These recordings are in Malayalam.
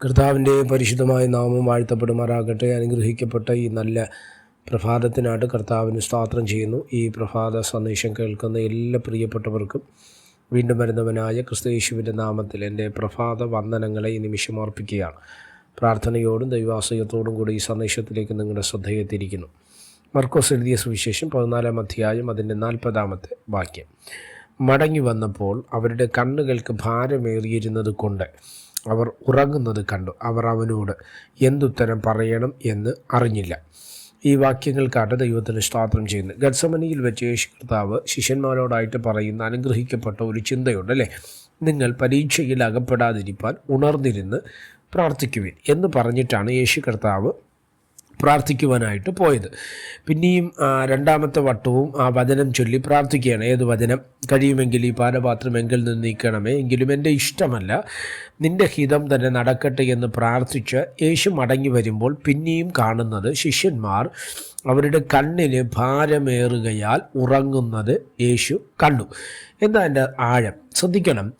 കർത്താവിന്റെ പരിശുദ്ധമായ നാമം വാഴ്ത്തപ്പെടുമാറാകട്ടെ. അനുഗ്രഹിക്കപ്പെട്ട ഈ നല്ല പ്രഭാതത്തിനായിട്ട് കർത്താവിന് സ്തോത്രം ചെയ്യുന്നു. ഈ പ്രഭാത സന്ദേശം കേൾക്കുന്ന എല്ലാ പ്രിയപ്പെട്ടവർക്കും വീണ്ടും വരുന്നവനായ ക്രിസ്തയേശുവിന്റെ നാമത്തിൽ എന്റെ പ്രഭാത വന്ദനങ്ങളെ ഈ നിമിഷം അർപ്പിക്കുകയാണ്. പ്രാർത്ഥനയോടും ദൈവാശ്രയത്തോടും കൂടി ഈ സന്ദേശത്തിലേക്ക് നിങ്ങളുടെ ശ്രദ്ധയെത്തിയിരിക്കുന്നു മർക്കോസ് എഴുതിയ സുവിശേഷം പതിനാലാം അധ്യായം അതിന്റെ നാൽപ്പതാമത്തെ വാക്യം. മടങ്ങി വന്നപ്പോൾ അവരുടെ കണ്ണുകൾക്ക് ഭാരമേറിയിരുന്നത് കൊണ്ട് അവർ ഉറങ്ങുന്നത് കണ്ടു. അവർ അവനോട് എന്തുത്തരം പറയണം എന്ന് അറിഞ്ഞില്ല. ഈ വാക്യങ്ങൾക്കാട്ട് ദൈവത്തിന് സ്തോത്രം ചെയ്യുന്നു. ഗത്സമനിയിൽ വെച്ച് യേശു കർത്താവ് ശിഷ്യന്മാരോടായിട്ട് പറയുന്ന അനുഗ്രഹിക്കപ്പെട്ട ഒരു ചിന്തയുണ്ട് അല്ലേ? നിങ്ങൾ പരീക്ഷയിൽ അകപ്പെടാതിരിക്കാൻ ഉണർന്നിരുന്ന് പ്രാർത്ഥിക്കുവിൻ എന്ന് പറഞ്ഞിട്ടാണ് യേശു കർത്താവ് പ്രാർത്ഥിക്കുവാനായിട്ട് പോയത്. പിന്നെയും രണ്ടാമത്തെ വട്ടവും ആ വചനം ചൊല്ലി പ്രാർത്ഥിക്കുകയാണ്. ഏത് വചനം? കഴിയുമെങ്കിൽ ഈ പാനപാത്രം എങ്കിൽ നിന്ന് നീക്കണമേ. എങ്കിലും എന്റെ ഇഷ്ടമല്ല. നിന്റെ ഹിതം തന്നെ നടക്കട്ടെ എന്ന് പ്രാർത്ഥിച്ച് യേശു മടങ്ങി വരുമ്പോൾ പിന്നെയും കാണുന്നത് ശിഷ്യന്മാർ അവരുടെ കണ്ണിന് ഭാരമേറുകയാൽ ഉറങ്ങുന്നത് യേശു കണ്ടു. എന്താ എന്റെ ആഴം? ശ്രദ്ധിക്കണം.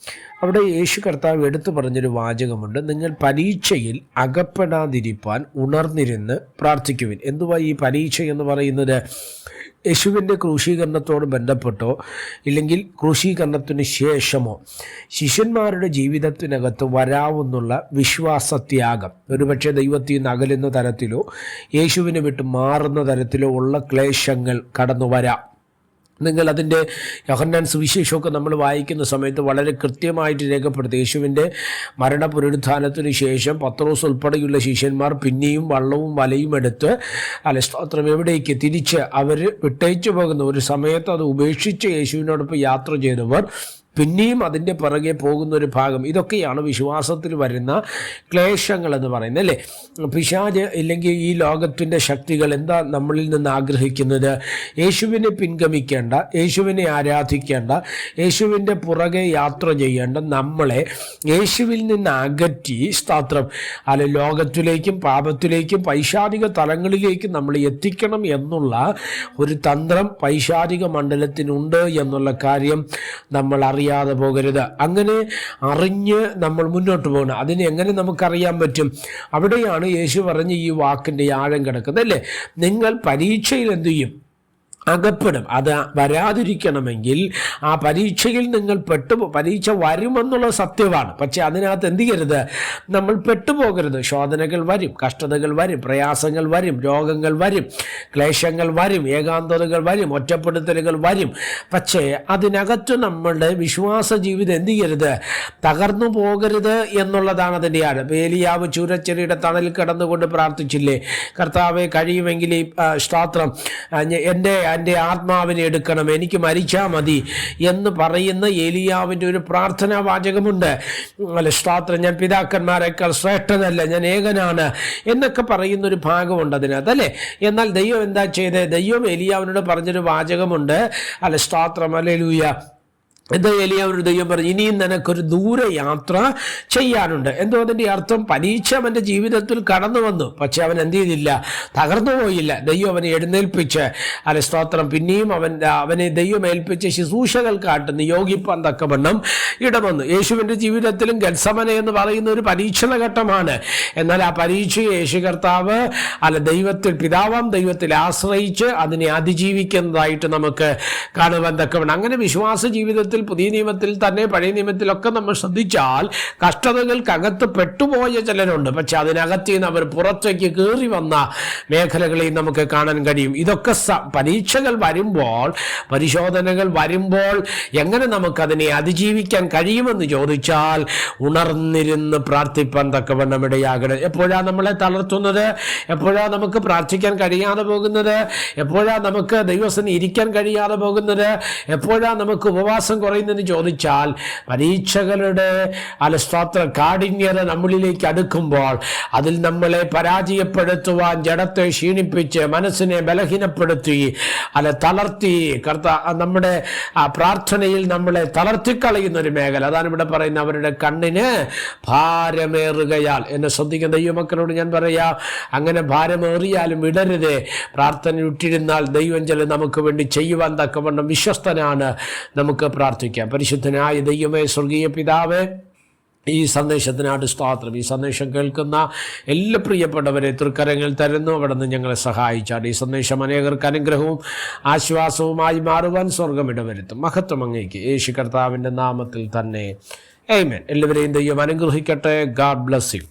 അവിടെ യേശു കർത്താവ് എടുത്തു പറഞ്ഞൊരു വാചകമുണ്ട്. നിങ്ങൾ പരീക്ഷയിൽ അകപ്പെടാതിരിപ്പാൻ ഉണർന്നിരുന്ന് പ്രാർത്ഥിക്കുവിൻ. എന്തുവാ ഈ പരീക്ഷ എന്ന് പറയുന്നത്? യേശുവിന്റെ ക്രൂശീകരണത്തോട് ബന്ധപ്പെട്ടോ ഇല്ലെങ്കിൽ ക്രൂശീകരണത്തിന് ശേഷമോ ശിഷ്യന്മാരുടെ ജീവിതത്തിനകത്ത് വരാവുന്നുള്ള വിശ്വാസത്യാഗം. ഒരുപക്ഷെ ദൈവത്തിൽ നിന്ന് അകലുന്ന തരത്തിലോ യേശുവിനെ വിട്ട് മാറുന്ന തരത്തിലോ ഉള്ള ക്ലേശങ്ങൾ കടന്നു വരാം നിങ്ങൾ അതിന്റെ യഹന്നാൻ സുവിശേഷമൊക്കെ നമ്മൾ വായിക്കുന്ന സമയത്ത് വളരെ കൃത്യമായിട്ട് രേഖപ്പെടുത്തി. യേശുവിന്റെ മരണ പുനരുദ്ധാനത്തിന് ശേഷം പത്രോസ് ഉൾപ്പെടെയുള്ള ശിഷ്യന്മാർ പിന്നെയും വള്ളവും വലയും എടുത്ത് അല്ല സ്തോത്രം എവിടേക്ക് തിരിച്ച് അവർ വിട്ടയച്ചു പോകുന്ന ഒരു സമയത്ത് അത് ഉപേക്ഷിച്ച് യേശുവിനോടൊപ്പം യാത്ര ചെയ്തവർ പിന്നെയും അതിന്റെ പിറകെ പോകുന്ന ഒരു ഭാഗം. ഇതൊക്കെയാണ് വിശ്വാസത്തിൽ വരുന്ന ക്ലേശങ്ങൾ എന്ന് പറയുന്നത് അല്ലേ? പിശാജ് ഇല്ലെങ്കിൽ ഈ ലോകത്തിന്റെ ശക്തികൾ എന്താ നമ്മളിൽ നിന്ന് ആഗ്രഹിക്കുന്നത്? യേശുവിനെ പിൻഗമിക്കേണ്ട യേശുവിനെ ആരാധിക്കേണ്ട യേശുവിന്റെ പുറകെ യാത്ര ചെയ്യേണ്ട നമ്മളെ യേശുവിൽ നിന്ന് അകറ്റി സ്തോത്രം. അല്ല ലോകത്തിലേക്കും പാപത്തിലേക്കും പൈശാചിക തലങ്ങളിലേക്കും നമ്മൾ എത്തിക്കണം എന്നുള്ള ഒരു തന്ത്രം പൈശാചിക മണ്ഡലത്തിനുണ്ട് എന്നുള്ള കാര്യം നമ്മൾ അറിയാതെ പോകരുത്. അങ്ങനെ അറിഞ്ഞ് നമ്മൾ മുന്നോട്ട് പോകണം. അതിനെ എങ്ങനെ നമുക്കറിയാൻ പറ്റും? അവിടെയാണ് യേശു പറഞ്ഞ് ഈ വാക്കിന്റെ ആഴം കിടക്കുന്നത് അല്ലേ? നിങ്ങൾ പരീക്ഷയിൽ എന്തു ചെയ്യും? അകപ്പെടും. അത് വരാതിരിക്കണമെങ്കിൽ ആ പരീക്ഷയിൽ നിങ്ങൾ പെട്ടു പരീക്ഷ വരുമെന്നുള്ള സത്യമാണ്. പക്ഷെ അതിനകത്ത് എന്ത് ചെയ്യരുത്? നമ്മൾ പെട്ടുപോകരുത്. ശോധനകൾ വരും കഷ്ടതകൾ വരും പ്രയാസങ്ങൾ വരും രോഗങ്ങൾ വരും ക്ലേശങ്ങൾ വരും ഏകാന്തതകൾ വരും ഒറ്റപ്പെടുത്തലുകൾ വരും. പക്ഷേ അതിനകത്ത് നമ്മളുടെ വിശ്വാസ ജീവിതം എന്ത് ചെയ്യരുത്? തകർന്നു പോകരുത് എന്നുള്ളതാണ് അതിന്റെ ആഴം. ഏലിയാവ് ചൂരച്ചെടിയുടെ തണലിൽ കിടന്നുകൊണ്ട് പ്രാർത്ഥിച്ചില്ലേ? കർത്താവെ കഴിയുമെങ്കിൽ ഈ ഞ- എന്റെ എന്റെ ആത്മാവിനെ എടുക്കണം എനിക്ക് മരിച്ചാൽ മതി എന്ന് പറയുന്ന ഏലിയാവിന്റെ ഒരു പ്രാർത്ഥനാ വാചകമുണ്ട്. അല്ല സ്തോത്രം ഞാൻ പിതാക്കന്മാരെക്കാൾ ശ്രേഷ്ഠനല്ല ഞാൻ ഏകനാണ് എന്നൊക്കെ പറയുന്ന ഒരു ഭാഗമുണ്ട് അതിനകത്ത് അല്ലേ എന്നാൽ ദൈവം എന്താ ചെയ്തത് ദൈവം ഏലിയാവിനോട് പറഞ്ഞൊരു വാചകമുണ്ട്. അല്ല സ്തോത്രം അല്ലെ ലൂയ എന്താ എലിയാവൊരു ദൈവം പറഞ്ഞു ഇനിയും നിനക്കൊരു ദൂരയാത്ര ചെയ്യാനുണ്ട്. എന്തോ അതിന്റെ അർത്ഥം? പരീക്ഷ അവന്റെ ജീവിതത്തിൽ കടന്നു വന്നു. പക്ഷെ അവൻ എന്ത് ചെയ്തില്ല? തകർന്നു പോയില്ല. ദൈവം അവനെ എഴുന്നേൽപ്പിച്ച് അല്ലെ സ്തോത്രം. പിന്നെയും അവൻ അവനെ ദൈവം ഏൽപ്പിച്ച് ശുശ്രൂഷകൾക്കാട്ട് നിയോഗിപ്പാൻ തക്കവണ്ണം ഇടവന്നു. യേശുവിന്റെ ജീവിതത്തിലും ഗത്സമന എന്ന് പറയുന്ന ഒരു പരീക്ഷണ ഘട്ടമാണ്. എന്നാൽ ആ പരീക്ഷയെ യേശു കർത്താവ് അല്ല ദൈവത്തിൽ പിതാവാം ദൈവത്തിൽ ആശ്രയിച്ച് അതിനെ അതിജീവിക്കുന്നതായിട്ട് നമുക്ക് കാണുവാൻ തക്കവണ്ണം. അങ്ങനെ വിശ്വാസ ജീവിതത്തിൽ പുതിയ നിയമത്തിൽ തന്നെ പഴയ നിയമത്തിലൊക്കെ നമ്മൾ ശ്രദ്ധിച്ചാൽ കഷ്ടതകൾക്കകത്ത് പെട്ടുപോയ ചിലരുണ്ട്. പക്ഷെ അതിനകത്ത് നിന്ന് അവർ പുറത്തേക്ക് കയറി വന്ന മേഖലകളെയും നമുക്ക് കാണാൻ കഴിയും. ഇതൊക്കെ പരീക്ഷകൾ വരുമ്പോൾ പരിശോധനകൾ വരുമ്പോൾ എങ്ങനെ നമുക്കതിനെ അതിജീവിക്കാൻ കഴിയുമെന്ന് ചോദിച്ചാൽ ഉണർന്നിരുന്ന് പ്രാർത്ഥിപ്പാൻ തക്കവണ്ണം ഇടയാകണം. എപ്പോഴാണ് നമ്മളെ തളർത്തുന്നത്? എപ്പോഴാ നമുക്ക് പ്രാർത്ഥിക്കാൻ കഴിയാതെ പോകുന്നത്? എപ്പോഴാണ് നമുക്ക് ദൈവസ്ഥന് ഇരിക്കാൻ കഴിയാതെ പോകുന്നത്? എപ്പോഴാണ് നമുക്ക് ഉപവാസം കുറയുന്നതെന്ന് ചോദിച്ചാൽ പരീക്ഷകളുടെ അലസ്തോത്ര കാഠിന്യത നമ്മളിലേക്ക് അടുക്കുമ്പോൾ അതിൽ നമ്മളെ പരാജയപ്പെടുത്തുവാൻ ജഡത്തെ ക്ഷീണിപ്പിച്ച് മനസ്സിനെ ബലഹീനപ്പെടുത്തി അല്ല തളർത്തി കർത്ത നമ്മുടെ പ്രാർത്ഥനയിൽ നമ്മളെ തളർത്തിക്കളയുന്ന ഒരു മേഖല. അതാണ് ഇവിടെ പറയുന്നത് അവരുടെ കണ്ണിന് ഭാരമേറുകയാൽ. എന്നെ ശ്രദ്ധിക്കുന്ന ദൈവമക്കളോട് ഞാൻ പറയാ അങ്ങനെ ഭാരമേറിയാലും വിടരുത്. പ്രാർത്ഥന ഇട്ടിരുന്നാൽ ദൈവം ചില നമുക്ക് വേണ്ടി ചെയ്യുവാൻ തക്കവണ്ണം വിശ്വസ്തനാണ്. നമുക്ക് പ്രാർത്ഥിക്കാം. പരിശുദ്ധനായ ദൈവമേ സ്വർഗീയ പിതാവേ ഈ സന്ദേശത്തിനായിട്ട് സ്തോത്രം. ഈ സന്ദേശം കേൾക്കുന്ന എല്ലാ പ്രിയപ്പെട്ടവരെ തൃക്കരങ്ങൾ തരുന്നു. അവിടെ നിന്ന് ഞങ്ങളെ സഹായിച്ചാണ് ഈ സന്ദേശം അനേകർക്ക് അനുഗ്രഹവും ആശ്വാസവുമായി മാറുവാൻ സ്വർഗം ഇടവരുത്തും. മഹത്വം അങ്ങേക്ക്. യേശു കർത്താവിന്റെ നാമത്തിൽ തന്നെ. ഏമൻ എല്ലാവരെയും ദൈവം അനുഗ്രഹിക്കട്ടെ. God bless you